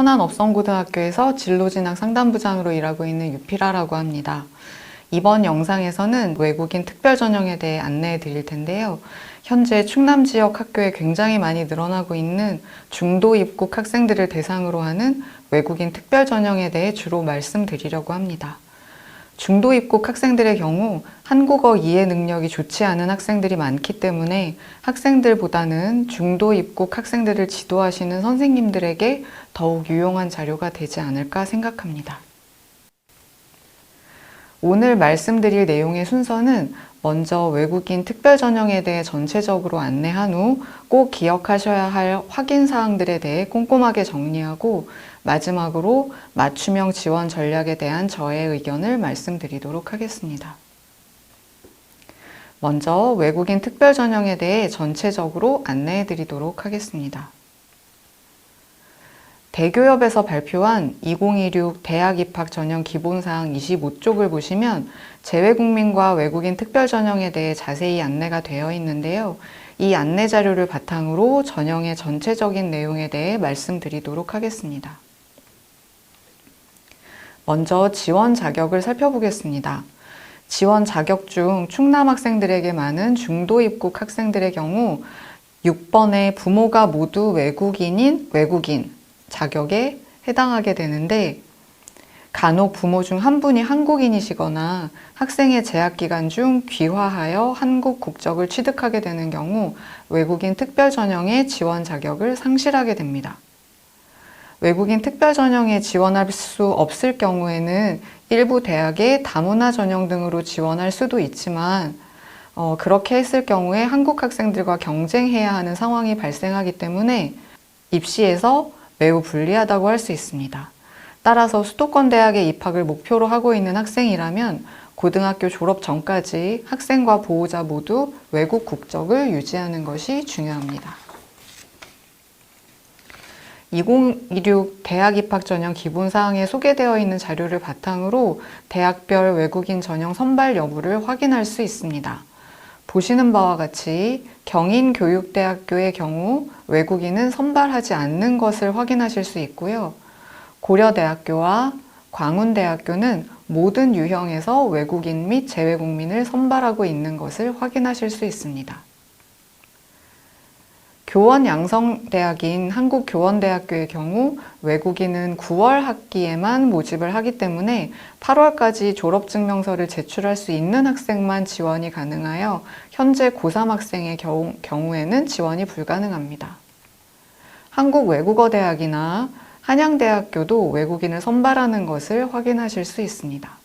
천안업성고등학교에서 진로진학 상담부장으로 일하고 있는 유피라라고 합니다. 이번 영상에서는 외국인 특별 전형에 대해 안내해 드릴 텐데요. 현재 충남 지역 학교에 굉장히 많이 늘어나고 있는 중도 입국 학생들을 대상으로 하는 외국인 특별 전형에 대해 주로 말씀드리려고 합니다. 중도 입국 학생들의 경우 한국어 이해 능력이 좋지 않은 학생들이 많기 때문에 학생들보다는 중도 입국 학생들을 지도하시는 선생님들에게 더욱 유용한 자료가 되지 않을까 생각합니다. 오늘 말씀드릴 내용의 순서는 먼저 외국인 특별 전형에 대해 전체적으로 안내한 후 꼭 기억하셔야 할 확인 사항들에 대해 꼼꼼하게 정리하고 마지막으로 맞춤형 지원 전략에 대한 저의 의견을 말씀드리도록 하겠습니다. 먼저 외국인 특별 전형에 대해 전체적으로 안내해 드리도록 하겠습니다. 대교협에서 발표한 2026 대학 입학 전형 기본사항 25쪽을 보시면 재외국민과 외국인 특별 전형에 대해 자세히 안내가 되어 있는데요. 이 안내 자료를 바탕으로 전형의 전체적인 내용에 대해 말씀드리도록 하겠습니다. 먼저 지원 자격을 살펴보겠습니다. 지원 자격 중 충남 학생들에게 많은 중도 입국 학생들의 경우 6번에 부모가 모두 외국인인 외국인 자격에 해당하게 되는데 간혹 부모 중 한 분이 한국인이시거나 학생의 재학 기간 중 귀화하여 한국 국적을 취득하게 되는 경우 외국인 특별 전형의 지원 자격을 상실하게 됩니다. 외국인 특별 전형에 지원할 수 없을 경우에는 일부 대학의 다문화 전형 등으로 지원할 수도 있지만 어, 그렇게 했을 경우에 한국 학생들과 경쟁해야 하는 상황이 발생하기 때문에 입시에서 매우 불리하다고 할 수 있습니다. 따라서 수도권 대학에 입학을 목표로 하고 있는 학생이라면 고등학교 졸업 전까지 학생과 보호자 모두 외국 국적을 유지하는 것이 중요합니다. 2026 대학 입학 전형 기본 사항에 소개되어 있는 자료를 바탕으로 대학별 외국인 전형 선발 여부를 확인할 수 있습니다. 보시는 바와 같이 경인교육대학교의 경우 외국인은 선발하지 않는 것을 확인하실 수 있고요. 고려대학교와 광운대학교는 모든 유형에서 외국인 및 재외국민을 선발하고 있는 것을 확인하실 수 있습니다. 교원 양성 대학인 한국교원대학교의 경우 외국인은 9월 학기에만 모집을 하기 때문에 8월까지 졸업증명서를 제출할 수 있는 학생만 지원이 가능하여 현재 고3 학생의 경우, 경우에는 지원이 불가능합니다. 한국외국어대학이나 한양대학교도 외국인을 선발하는 것을 확인하실 수 있습니다.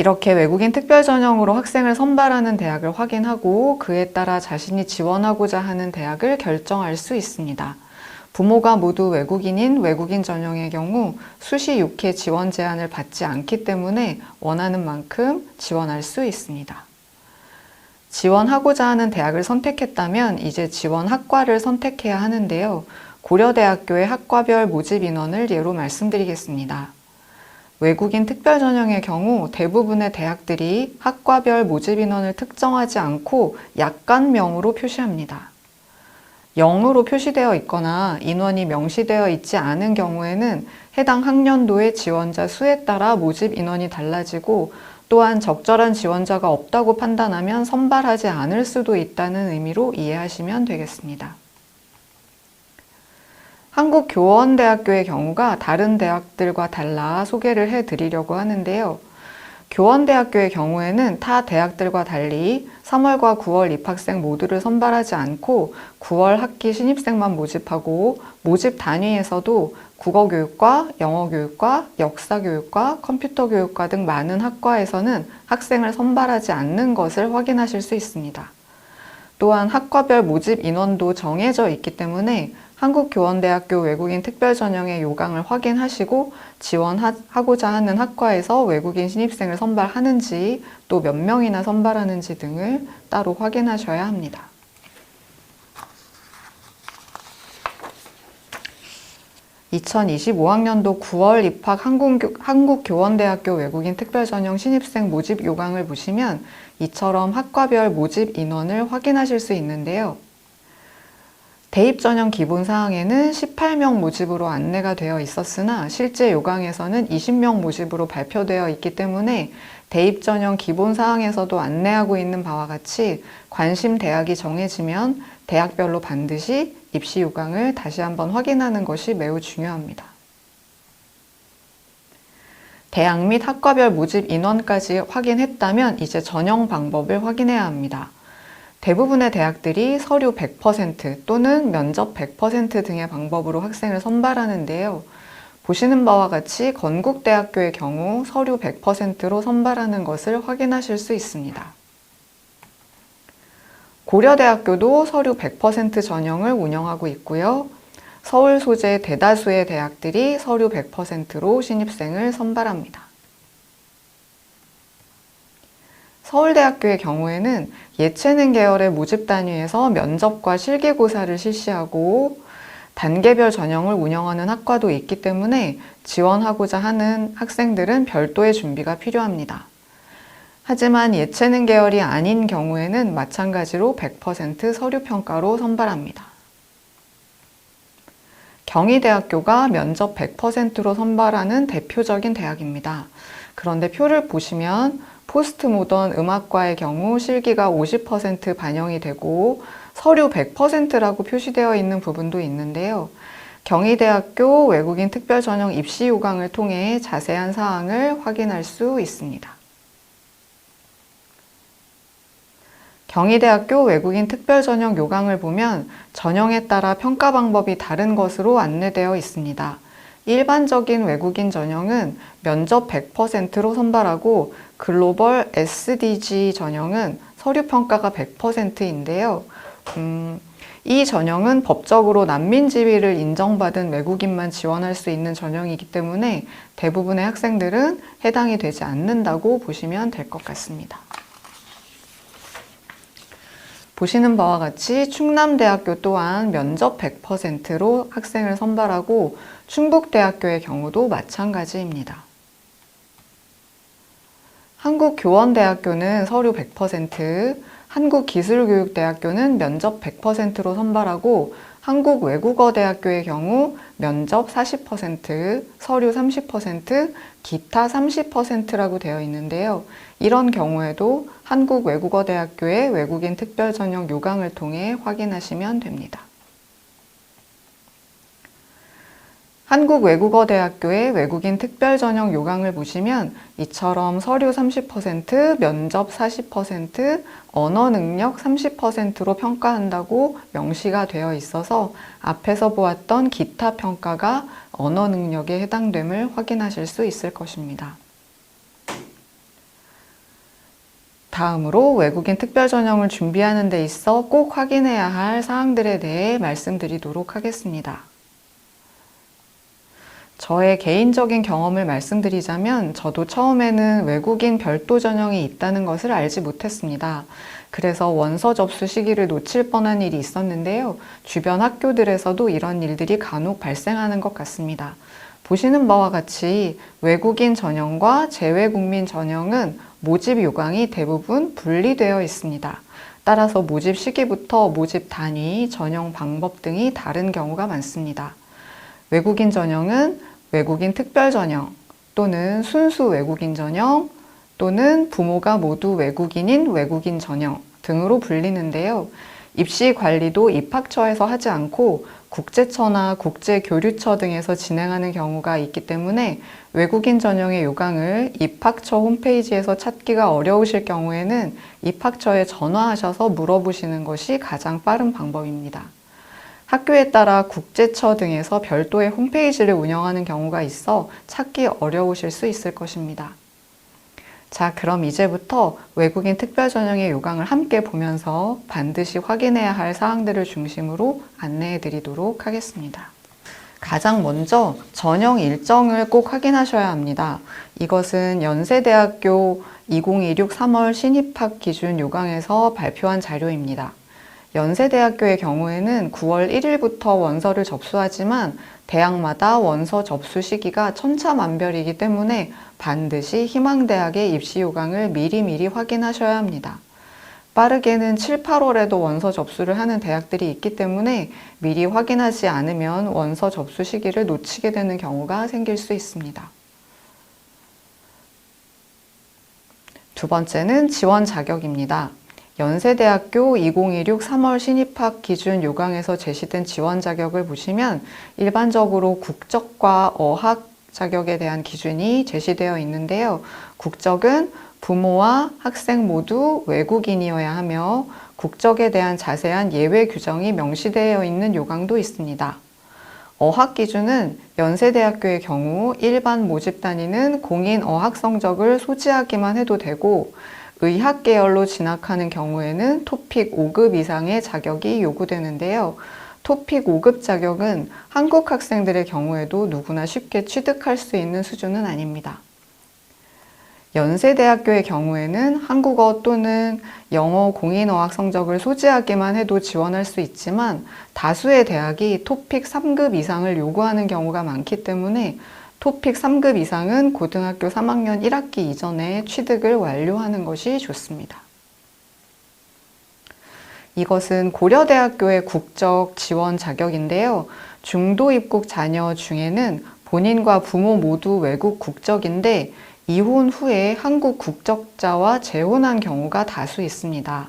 이렇게 외국인 특별 전형으로 학생을 선발하는 대학을 확인하고 그에 따라 자신이 지원하고자 하는 대학을 결정할 수 있습니다. 부모가 모두 외국인인 외국인 전형의 경우 수시 6회 지원 제한을 받지 않기 때문에 원하는 만큼 지원할 수 있습니다. 지원하고자 하는 대학을 선택했다면 이제 지원 학과를 선택해야 하는데요. 고려대학교의 학과별 모집 인원을 예로 말씀드리겠습니다. 외국인 특별 전형의 경우 대부분의 대학들이 학과별 모집 인원을 특정하지 않고 약간명으로 표시합니다. 0으로 표시되어 있거나 인원이 명시되어 있지 않은 경우에는 해당 학년도의 지원자 수에 따라 모집 인원이 달라지고 또한 적절한 지원자가 없다고 판단하면 선발하지 않을 수도 있다는 의미로 이해하시면 되겠습니다. 한국교원대학교의 경우가 다른 대학들과 달라 소개를 해 드리려고 하는데요. 교원대학교의 경우에는 타 대학들과 달리 3월과 9월 입학생 모두를 선발하지 않고 9월 학기 신입생만 모집하고 모집 단위에서도 국어교육과 영어교육과 역사교육과 컴퓨터교육과 등 많은 학과에서는 학생을 선발하지 않는 것을 확인하실 수 있습니다. 또한 학과별 모집 인원도 정해져 있기 때문에 한국교원대학교 외국인 특별전형의 요강을 확인하시고 지원하고자 하는 학과에서 외국인 신입생을 선발하는지 또 몇 명이나 선발하는지 등을 따로 확인하셔야 합니다. (2025학년도 9월) 입학 한국, 한국교 원대학교 외국인 특별전형 신입생 모집 요강을 보시면 이처럼 학과별 모집 인원을 확인하실 수 있는데요. 대입 전형 기본 사항에는 18명 모집으로 안내가 되어 있었으나 실제 요강에서는 20명 모집으로 발표되어 있기 때문에 대입 전형 기본 사항에서도 안내하고 있는 바와 같이 관심 대학이 정해지면 대학별로 반드시 입시 요강을 다시 한번 확인하는 것이 매우 중요합니다. 대학 및 학과별 모집 인원까지 확인했다면 이제 전형 방법을 확인해야 합니다. 대부분의 대학들이 서류 100% 또는 면접 100% 등의 방법으로 학생을 선발하는데요. 보시는 바와 같이 건국대학교의 경우 서류 100%로 선발하는 것을 확인하실 수 있습니다. 고려대학교도 서류 100% 전형을 운영하고 있고요. 서울 소재 대다수의 대학들이 서류 100%로 신입생을 선발합니다. 서울대학교의 경우에는 예체능 계열의 모집 단위에서 면접과 실기고사를 실시하고 단계별 전형을 운영하는 학과도 있기 때문에 지원하고자 하는 학생들은 별도의 준비가 필요합니다. 하지만 예체능 계열이 아닌 경우에는 마찬가지로 100% 서류평가로 선발합니다. 경희대학교가 면접 100%로 선발하는 대표적인 대학입니다. 그런데 표를 보시면 포스트 모던 음악과의 경우 실기가 50% 반영이 되고 서류 100%라고 표시되어 있는 부분도 있는데요. 경희대학교 외국인 특별전형 입시 요강을 통해 자세한 사항을 확인할 수 있습니다. 경희대학교 외국인 특별전형 요강을 보면 전형에 따라 평가 방법이 다른 것으로 안내되어 있습니다. 일반적인 외국인 전형은 면접 100%로 선발하고 글로벌 SDG 전형은 서류 평가가 100%인데요. 음, 이 전형은 법적으로 난민 지위를 인정받은 외국인만 지원할 수 있는 전형이기 때문에 대부분의 학생들은 해당이 되지 않는다고 보시면 될 것 같습니다. 보시는 바와 같이 충남대학교 또한 면접 100%로 학생을 선발하고 충북대학교의 경우도 마찬가지입니다. 한국교원대학교는 서류 100%, 한국기술교육대학교는 면접 100%로 선발하고 한국외국어대학교의 경우 면접 40%, 서류 30%, 기타 30%라고 되어 있는데요. 이런 경우에도 한국외국어대학교의 외국인 특별전형 요강을 통해 확인하시면 됩니다. 한국외국어대학교의 외국인 특별전형 요강을 보시면 이처럼 서류 30%, 면접 40%, 언어 능력 30%로 평가한다고 명시가 되어 있어서 앞에서 보았던 기타 평가가 언어 능력에 해당됨을 확인하실 수 있을 것입니다. 다음으로 외국인 특별전형을 준비하는 데 있어 꼭 확인해야 할 사항들에 대해 말씀드리도록 하겠습니다. 저의 개인적인 경험을 말씀드리자면 저도 처음에는 외국인 별도 전형이 있다는 것을 알지 못했습니다. 그래서 원서 접수 시기를 놓칠 뻔한 일이 있었는데요. 주변 학교들에서도 이런 일들이 간혹 발생하는 것 같습니다. 보시는 바와 같이 외국인 전형과 재외국민 전형은 모집 요강이 대부분 분리되어 있습니다. 따라서 모집 시기부터 모집 단위, 전형 방법 등이 다른 경우가 많습니다. 외국인 전형은 외국인 특별 전형 또는 순수 외국인 전형 또는 부모가 모두 외국인인 외국인 전형 등으로 불리는데요. 입시 관리도 입학처에서 하지 않고 국제처나 국제교류처 등에서 진행하는 경우가 있기 때문에 외국인 전형의 요강을 입학처 홈페이지에서 찾기가 어려우실 경우에는 입학처에 전화하셔서 물어보시는 것이 가장 빠른 방법입니다. 학교에 따라 국제처 등에서 별도의 홈페이지를 운영하는 경우가 있어 찾기 어려우실 수 있을 것입니다. 자, 그럼 이제부터 외국인 특별 전형의 요강을 함께 보면서 반드시 확인해야 할 사항들을 중심으로 안내해 드리도록 하겠습니다. 가장 먼저 전형 일정을 꼭 확인하셔야 합니다. 이것은 연세대학교 2016 3월 신입학 기준 요강에서 발표한 자료입니다. 연세대학교의 경우에는 9월 1일부터 원서를 접수하지만 대학마다 원서 접수 시기가 천차만별이기 때문에 반드시 희망대학의 입시 요강을 미리미리 확인하셔야 합니다. 빠르게는 7, 8월에도 원서 접수를 하는 대학들이 있기 때문에 미리 확인하지 않으면 원서 접수 시기를 놓치게 되는 경우가 생길 수 있습니다. 두 번째는 지원 자격입니다. 연세대학교 2016 3월 신입학 기준 요강에서 제시된 지원 자격을 보시면 일반적으로 국적과 어학 자격에 대한 기준이 제시되어 있는데요. 국적은 부모와 학생 모두 외국인이어야 하며 국적에 대한 자세한 예외 규정이 명시되어 있는 요강도 있습니다. 어학 기준은 연세대학교의 경우 일반 모집 단위는 공인 어학 성적을 소지하기만 해도 되고 의학 계열로 진학하는 경우에는 토픽 5급 이상의 자격이 요구되는데요. 토픽 5급 자격은 한국 학생들의 경우에도 누구나 쉽게 취득할 수 있는 수준은 아닙니다. 연세대학교의 경우에는 한국어 또는 영어 공인어학 성적을 소지하기만 해도 지원할 수 있지만 다수의 대학이 토픽 3급 이상을 요구하는 경우가 많기 때문에 토픽 3급 이상은 고등학교 3학년 1학기 이전에 취득을 완료하는 것이 좋습니다. 이것은 고려대학교의 국적 지원 자격인데요. 중도 입국 자녀 중에는 본인과 부모 모두 외국 국적인데 이혼 후에 한국 국적자와 재혼한 경우가 다수 있습니다.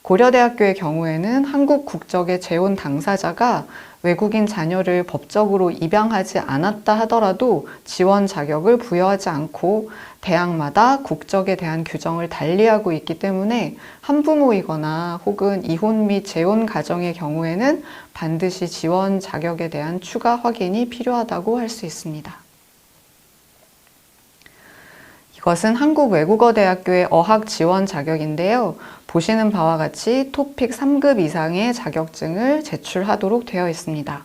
고려대학교의 경우에는 한국 국적의 재혼 당사자가 외국인 자녀를 법적으로 입양하지 않았다 하더라도 지원 자격을 부여하지 않고 대학마다 국적에 대한 규정을 달리하고 있기 때문에 한부모이거나 혹은 이혼 및 재혼 가정의 경우에는 반드시 지원 자격에 대한 추가 확인이 필요하다고 할 수 있습니다. 이것은 한국외국어대학교의 어학 지원 자격인데요. 보시는 바와 같이 토픽 3급 이상의 자격증을 제출하도록 되어 있습니다.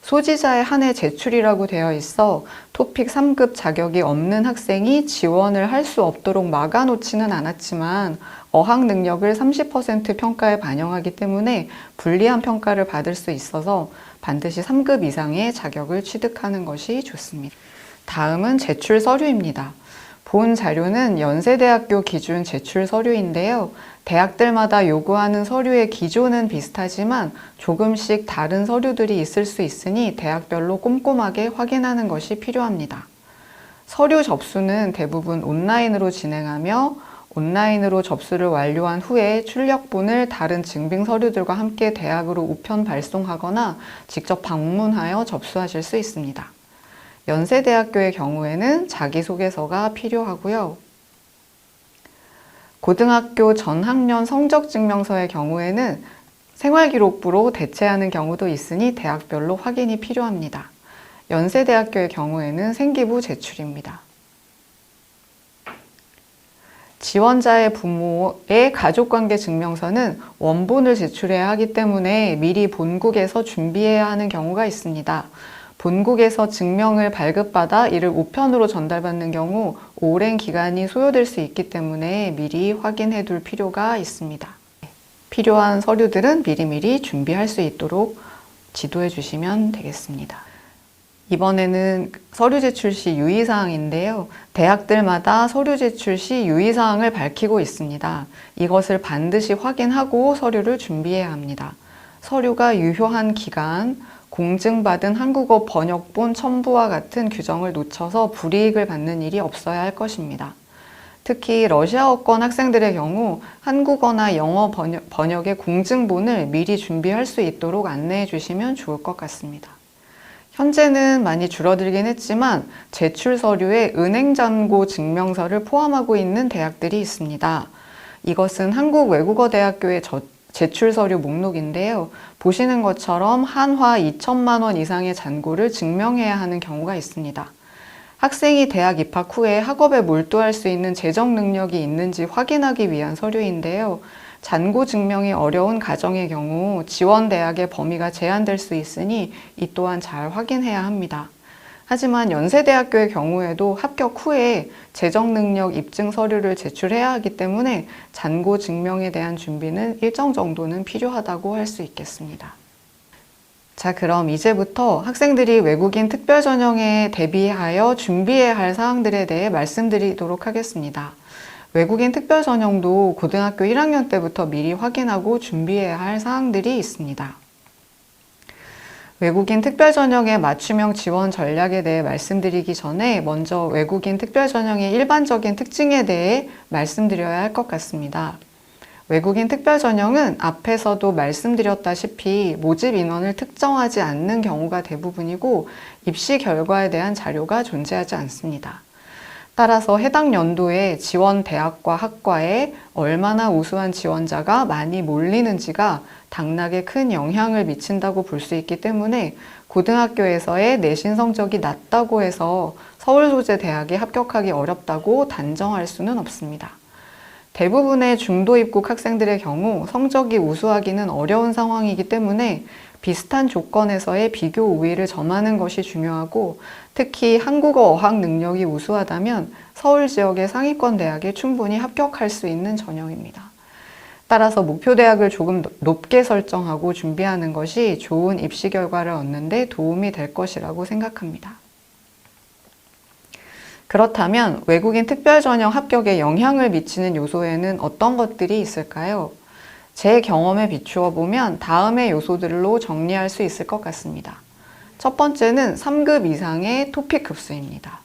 소지자의 한 해 제출이라고 되어 있어 토픽 3급 자격이 없는 학생이 지원을 할 수 없도록 막아놓지는 않았지만 어학 능력을 30% 평가에 반영하기 때문에 불리한 평가를 받을 수 있어서 반드시 3급 이상의 자격을 취득하는 것이 좋습니다. 다음은 제출 서류입니다. 본 자료는 연세대학교 기준 제출 서류인데요. 대학들마다 요구하는 서류의 기조는 비슷하지만 조금씩 다른 서류들이 있을 수 있으니 대학별로 꼼꼼하게 확인하는 것이 필요합니다. 서류 접수는 대부분 온라인으로 진행하며 온라인으로 접수를 완료한 후에 출력본을 다른 증빙 서류들과 함께 대학으로 우편 발송하거나 직접 방문하여 접수하실 수 있습니다. 연세대학교의 경우에는 자기소개서가 필요하고요. 고등학교 전 학년 성적 증명서의 경우에는 생활기록부로 대체하는 경우도 있으니 대학별로 확인이 필요합니다. 연세대학교의 경우에는 생기부 제출입니다. 지원자의 부모의 가족관계 증명서는 원본을 제출해야 하기 때문에 미리 본국에서 준비해야 하는 경우가 있습니다. 본국에서 증명을 발급받아 이를 우편으로 전달받는 경우 오랜 기간이 소요될 수 있기 때문에 미리 확인해 둘 필요가 있습니다. 필요한 서류들은 미리미리 준비할 수 있도록 지도해 주시면 되겠습니다. 이번에는 서류 제출 시 유의사항인데요. 대학들마다 서류 제출 시 유의사항을 밝히고 있습니다. 이것을 반드시 확인하고 서류를 준비해야 합니다. 서류가 유효한 기간, 공증받은 한국어 번역본 첨부와 같은 규정을 놓쳐서 불이익을 받는 일이 없어야 할 것입니다. 특히 러시아어권 학생들의 경우 한국어나 영어 번역, 의 공증본을 미리 준비할 수 있도록 안내해 주시면 좋을 것 같습니다. 현재는 많이 줄어들긴 했지만 제출 서류에 은행 잔고 증명서를 포함하고 있는 대학들이 있습니다. 이것은 한국 외국어 대학교의 제출 서류 목록인데요. 보시는 것처럼 한화 2천만 원 이상의 잔고를 증명해야 하는 경우가 있습니다. 학생이 대학 입학 후에 학업에 몰두할 수 있는 재정 능력이 있는지 확인하기 위한 서류인데요. 잔고 증명이 어려운 가정의 경우 지원 대학의 범위가 제한될 수 있으니 이 또한 잘 확인해야 합니다. 하지만 연세대학교의 경우에도 합격 후에 재정 능력 입증 서류를 제출해야 하기 때문에 잔고 증명에 대한 준비는 일정 정도는 필요하다고 할 수 있겠습니다. 자, 그럼 이제부터 학생들이 외국인 특별 전형에 대비하여 준비해야 할 사항들에 대해 말씀드리도록 하겠습니다. 외국인 특별 전형도 고등학교 1학년 때부터 미리 확인하고 준비해야 할 사항들이 있습니다. 외국인 특별 전형의 맞춤형 지원 전략에 대해 말씀드리기 전에 먼저 외국인 특별 전형의 일반적인 특징에 대해 말씀드려야 할 것 같습니다. 외국인 특별 전형은 앞에서도 말씀드렸다시피 모집 인원을 특정하지 않는 경우가 대부분이고 입시 결과에 대한 자료가 존재하지 않습니다. 따라서 해당 연도에 지원 대학과 학과에 얼마나 우수한 지원자가 많이 몰리는지가 당락에 큰 영향을 미친다고 볼 수 있기 때문에 고등학교에서의 내신 성적이 낮다고 해서 서울 소재 대학에 합격하기 어렵다고 단정할 수는 없습니다. 대부분의 중도 입국 학생들의 경우 성적이 우수하기는 어려운 상황이기 때문에 비슷한 조건에서의 비교 우위를 점하는 것이 중요하고 특히 한국어 어학 능력이 우수하다면 서울 지역의 상위권 대학에 충분히 합격할 수 있는 전형입니다. 따라서 목표 대학을 조금 높게 설정하고 준비하는 것이 좋은 입시 결과를 얻는데 도움이 될 것이라고 생각합니다. 그렇다면 외국인 특별 전형 합격에 영향을 미치는 요소에는 어떤 것들이 있을까요? 제 경험에 비추어 보면 다음의 요소들로 정리할 수 있을 것 같습니다. 첫 번째는 3급 이상의 토픽 급수입니다.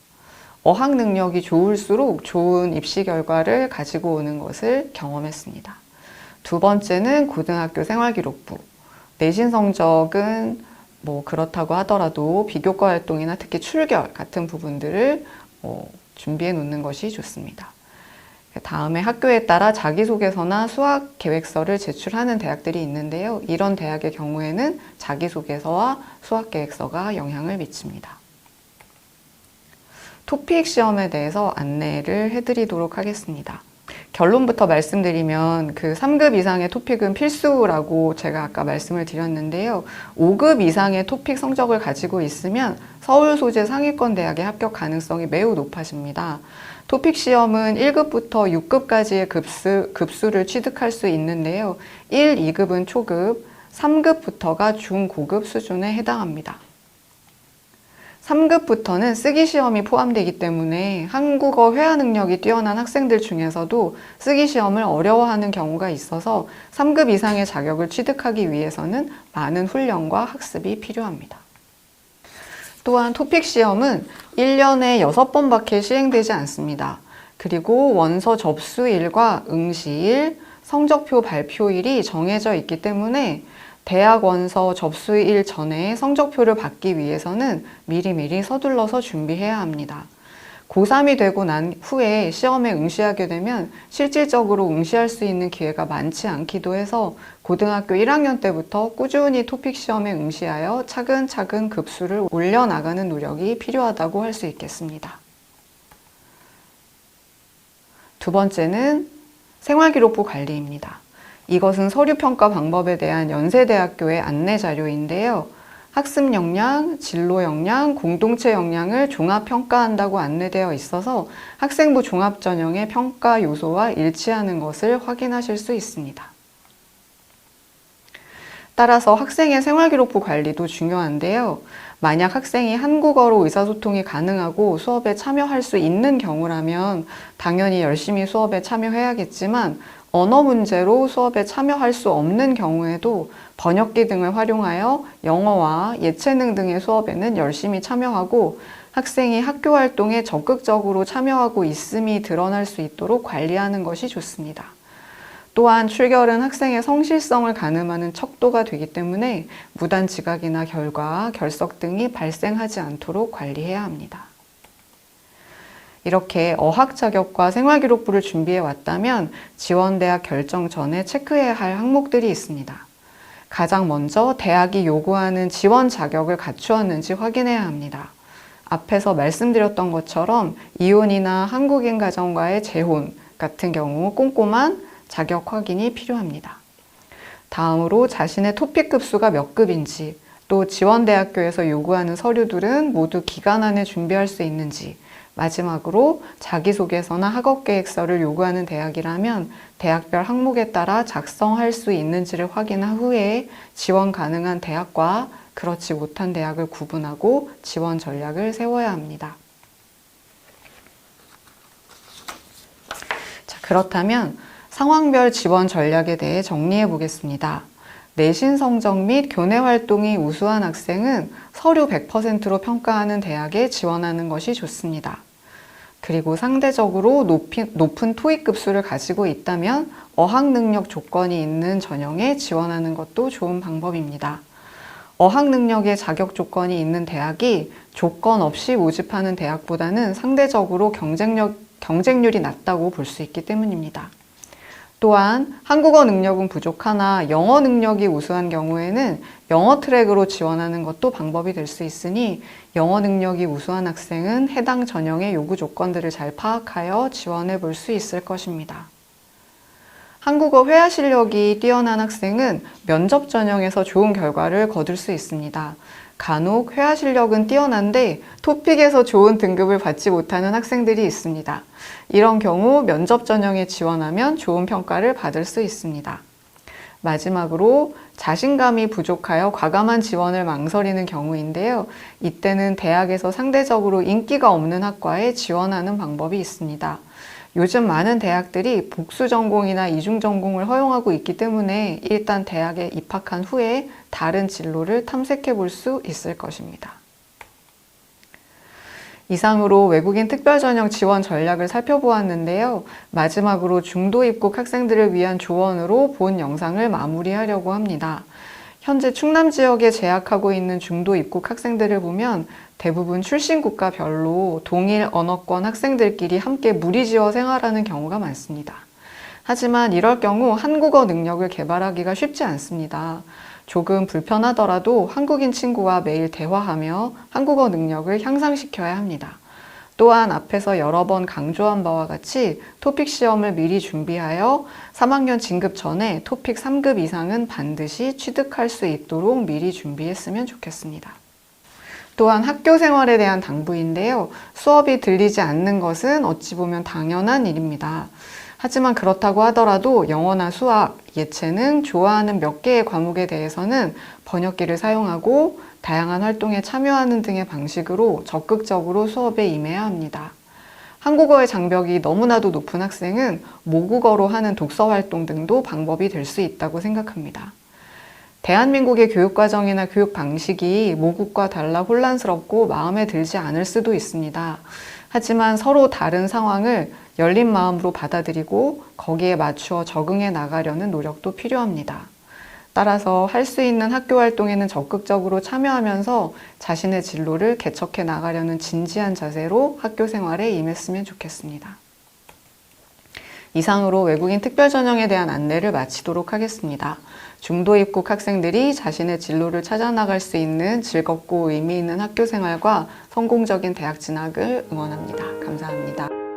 어학 능력이 좋을수록 좋은 입시 결과를 가지고 오는 것을 경험했습니다. 두 번째는 고등학교 생활기록부. 내신 성적은 뭐 그렇다고 하더라도 비교과 활동이나 특히 출결 같은 부분들을 어, 준비해 놓는 것이 좋습니다. 다음에 학교에 따라 자기소개서나 수학 계획서를 제출하는 대학들이 있는데요. 이런 대학의 경우에는 자기소개서와 수학 계획서가 영향을 미칩니다. 토픽 시험에 대해서 안내를 해드리도록 하겠습니다. 결론부터 말씀드리면 그 3급 이상의 토픽은 필수라고 제가 아까 말씀을 드렸는데요. 5급 이상의 토픽 성적을 가지고 있으면 서울 소재 상위권 대학에 합격 가능성이 매우 높아집니다. 토픽 시험은 1급부터 6급까지의 급수, 급수를 취득할 수 있는데요. 1, 2급은 초급, 3급부터가 중고급 수준에 해당합니다. 3급부터는 쓰기 시험이 포함되기 때문에 한국어 회화 능력이 뛰어난 학생들 중에서도 쓰기 시험을 어려워하는 경우가 있어서 3급 이상의 자격을 취득하기 위해서는 많은 훈련과 학습이 필요합니다. 또한 토픽 시험은 1년에 6번밖에 시행되지 않습니다. 그리고 원서 접수일과 응시일, 성적표 발표일이 정해져 있기 때문에 대학 원서 접수일 전에 성적표를 받기 위해서는 미리미리 서둘러서 준비해야 합니다. 고3이 되고 난 후에 시험에 응시하게 되면 실질적으로 응시할 수 있는 기회가 많지 않기도 해서 고등학교 1학년 때부터 꾸준히 토픽 시험에 응시하여 차근차근 급수를 올려나가는 노력이 필요하다고 할 수 있겠습니다. 두 번째는 생활기록부 관리입니다. 이것은 서류평가 방법에 대한 연세대학교의 안내 자료인데요. 학습 역량, 진로 역량, 공동체 역량을 종합 평가한다고 안내되어 있어서 학생부 종합 전형의 평가 요소와 일치하는 것을 확인하실 수 있습니다. 따라서 학생의 생활기록부 관리도 중요한데요. 만약 학생이 한국어로 의사소통이 가능하고 수업에 참여할 수 있는 경우라면 당연히 열심히 수업에 참여해야겠지만 언어 문제로 수업에 참여할 수 없는 경우에도 번역기 등을 활용하여 영어와 예체능 등의 수업에는 열심히 참여하고 학생이 학교 활동에 적극적으로 참여하고 있음이 드러날 수 있도록 관리하는 것이 좋습니다. 또한 출결은 학생의 성실성을 가늠하는 척도가 되기 때문에 무단 지각이나 결과, 결석 등이 발생하지 않도록 관리해야 합니다. 이렇게 어학 자격과 생활기록부를 준비해 왔다면 지원 대학 결정 전에 체크해야 할 항목들이 있습니다. 가장 먼저 대학이 요구하는 지원 자격을 갖추었는지 확인해야 합니다. 앞에서 말씀드렸던 것처럼 이혼이나 한국인 가정과의 재혼 같은 경우 꼼꼼한 자격 확인이 필요합니다. 다음으로 자신의 토픽 급수가 몇 급인지, 또 지원 대학교에서 요구하는 서류들은 모두 기간 안에 준비할 수 있는지, 마지막으로 자기소개서나 학업계획서를 요구하는 대학이라면 대학별 항목에 따라 작성할 수 있는지를 확인한 후에 지원 가능한 대학과 그렇지 못한 대학을 구분하고 지원 전략을 세워야 합니다. 자, 그렇다면 상황별 지원 전략에 대해 정리해 보겠습니다. 내신 성적 및 교내 활동이 우수한 학생은 서류 100%로 평가하는 대학에 지원하는 것이 좋습니다. 그리고 상대적으로 높이, 높은 토익 급수를 가지고 있다면 어학 능력 조건이 있는 전형에 지원하는 것도 좋은 방법입니다. 어학 능력의 자격 조건이 있는 대학이 조건 없이 모집하는 대학보다는 상대적으로 경쟁력, 경쟁률이 낮다고 볼 수 있기 때문입니다. 또한 한국어 능력은 부족하나 영어 능력이 우수한 경우에는 영어 트랙으로 지원하는 것도 방법이 될 수 있으니 영어 능력이 우수한 학생은 해당 전형의 요구 조건들을 잘 파악하여 지원해 볼 수 있을 것입니다. 한국어 회화 실력이 뛰어난 학생은 면접 전형에서 좋은 결과를 거둘 수 있습니다. 간혹 회화 실력은 뛰어난데 토픽에서 좋은 등급을 받지 못하는 학생들이 있습니다. 이런 경우 면접 전형에 지원하면 좋은 평가를 받을 수 있습니다. 마지막으로 자신감이 부족하여 과감한 지원을 망설이는 경우인데요. 이때는 대학에서 상대적으로 인기가 없는 학과에 지원하는 방법이 있습니다. 요즘 많은 대학들이 복수 전공이나 이중 전공을 허용하고 있기 때문에 일단 대학에 입학한 후에 다른 진로를 탐색해 볼 수 있을 것입니다. 이상으로 외국인 특별전형 지원 전략을 살펴보았는데요. 마지막으로 중도 입국 학생들을 위한 조언으로 본 영상을 마무리하려고 합니다. 현재 충남 지역에 재학하고 있는 중도 입국 학생들을 보면 대부분 출신 국가별로 동일 언어권 학생들끼리 함께 무리지어 생활하는 경우가 많습니다. 하지만 이럴 경우 한국어 능력을 개발하기가 쉽지 않습니다. 조금 불편하더라도 한국인 친구와 매일 대화하며 한국어 능력을 향상시켜야 합니다. 또한 앞에서 여러 번 강조한 바와 같이 토픽 시험을 미리 준비하여 3학년 진급 전에 토픽 3급 이상은 반드시 취득할 수 있도록 미리 준비했으면 좋겠습니다. 또한 학교 생활에 대한 당부인데요. 수업이 들리지 않는 것은 어찌 보면 당연한 일입니다. 하지만 그렇다고 하더라도 영어나 수학, 예체능, 좋아하는 몇 개의 과목에 대해서는 번역기를 사용하고 다양한 활동에 참여하는 등의 방식으로 적극적으로 수업에 임해야 합니다. 한국어의 장벽이 너무나도 높은 학생은 모국어로 하는 독서 활동 등도 방법이 될 수 있다고 생각합니다. 대한민국의 교육과정이나 교육 방식이 모국과 달라 혼란스럽고 마음에 들지 않을 수도 있습니다. 하지만 서로 다른 상황을 열린 마음으로 받아들이고 거기에 맞추어 적응해 나가려는 노력도 필요합니다. 따라서 할 수 있는 학교 활동에는 적극적으로 참여하면서 자신의 진로를 개척해 나가려는 진지한 자세로 학교 생활에 임했으면 좋겠습니다. 이상으로 외국인 특별 전형에 대한 안내를 마치도록 하겠습니다. 중도 입국 학생들이 자신의 진로를 찾아 나갈 수 있는 즐겁고 의미 있는 학교 생활과 성공적인 대학 진학을 응원합니다. 감사합니다.